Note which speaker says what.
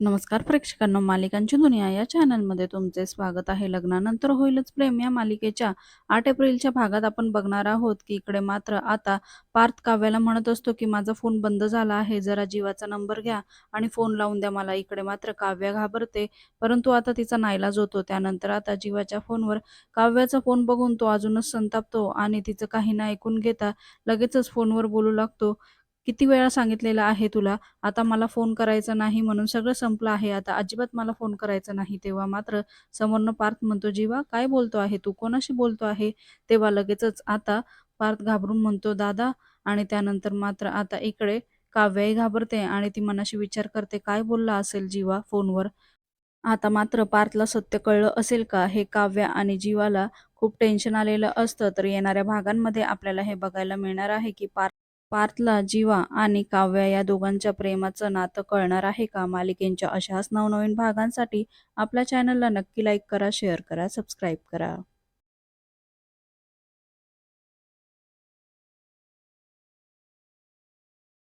Speaker 1: नमस्कार प्रेक्षकांनो मालिकांची दुनिया या चॅनलमध्ये तुमचे स्वागत आहे. लग्नानंतर होईलच प्रेम या मालिकेच्या आठ एप्रिलच्या भागात आपण बघणार आहोत की इकडे मात्र आता पार्थ काव्याला म्हणत असतो की माझा फोन बंद झाला आहे जरा जीवाचा नंबर घ्या आणि फोन लावून द्या मला. इकडे मात्र काव्या घाबरते परंतु आता तिचा नाईलाज होतो त्यानंतर आता जीवाच्या फोनवर काव्याचा फोन बघून तो अजूनच संतापतो आणि तिचं काही ना ऐकून घेता लगेचच फोनवर बोलू लागतो. किती वेळा सांगितलेलं आहे तुला? आता मला फोन करायचा नाही म्हणून सगळं संपलं आहे. आता अजिबात मला फोन करायचा नाही. तेव्हा मात्र समोरनं पार्थ म्हणतो जीवा काय बोलतो आहे तू? कोणाशी बोलतो आहे? तेव्हा लगेचच आता पार्थ घाबरून म्हणतो दादा आणि त्यानंतर मात्र आता इकडे काव्याही घाबरते आणि ती मनाशी विचार करते काय बोलला असेल जीवा फोनवर? आता मात्र पार्थला सत्य कळलं असेल का? हे काव्या आणि जीवाला खूप टेन्शन आलेलं असतं. तर येणाऱ्या भागांमध्ये आपल्याला हे बघायला मिळणार आहे की पार्थ पार्थला जीवा आणि काव्या या दोघांच्या प्रेमाचं नातं कळणार आहे का? मालिकेंच्या अशाच नवनवीन भागांसाठी आपल्या चॅनलला नक्की लाईक करा शेअर करा सबस्क्राईब करा.